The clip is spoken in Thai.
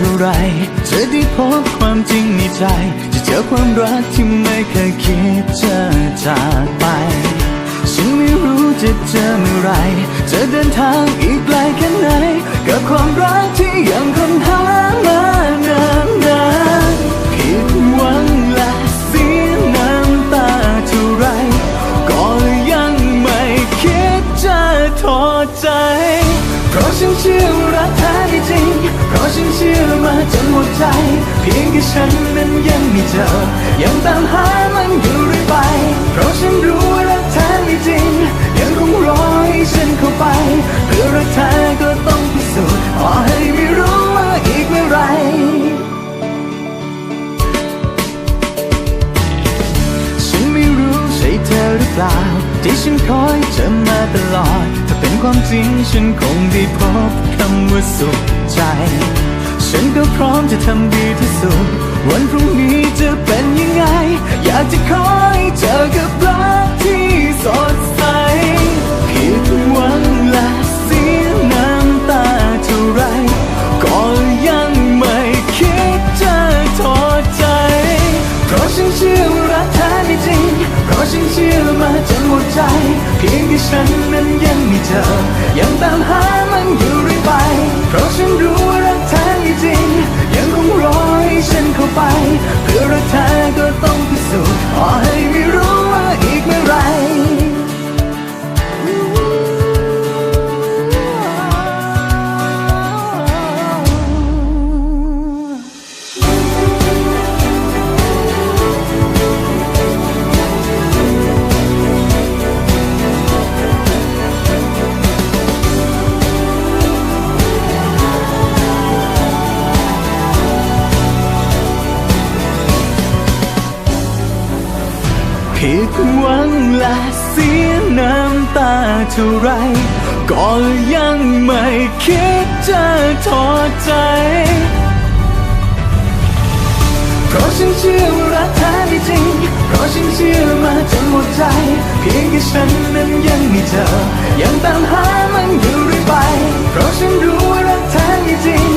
ท่าไรจะได้พบความจริงในใจ จะเจอความรักที่ไม่เคยคิดจะจากไป ฉันไม่รู้จะเจอเมื่อไรจะเดินทางอีกไกลแค่ไหน กับความรักที่ยังคงหามา เพียงแค่ฉันนั้นยังไม่เจอ ยังตามหามันอยู่เรื่อยไป เพราะฉันรู้ว่ารักแท้ไม่จริง ยังคงรอให้ฉันเข้าไป เพื่อรักแท้ก็ต้องพิสูจน์ขอให้ไม่รู้ว่าอีกเมื่อไหรฉันไม่รู้ใช่เธอหรือเปล่า ที่ฉันคอยเธอมาตลอด ถ้าเป็นความจริงฉันคงได้พบคำว่าสุขใจ ฉันก็พร้อมจะทำดีที่สุด วันพรุ่งนี้จะเป็นยังไง อยากจะขอให้เจอกับรักที่สดใสผิดหวังและเสียน้ำตาเท่าไร ก็ยังไม่คิดจะถอดใจ เพราะฉันเชื่อว่ารักแท้ไม่จริง เพราะฉันเชื่อมาจนหมดใจ เพียงแค่ฉันนั้นยังไม่เจอยังตามหา ผิดหวังและเสียน้ำตาเท่าไร ก็ยังไม่คิดจะถอดใจ เพราะฉันเชื่อว่ารักแท้ไม่จริง เพราะฉันเชื่อมาจนหมดใจ เพียงแค่ฉันนั้นยังไม่เจอยังตามหามันอยู่เรื่อยไป เพราะฉันรู้ว่ารักแท้ไม่จริง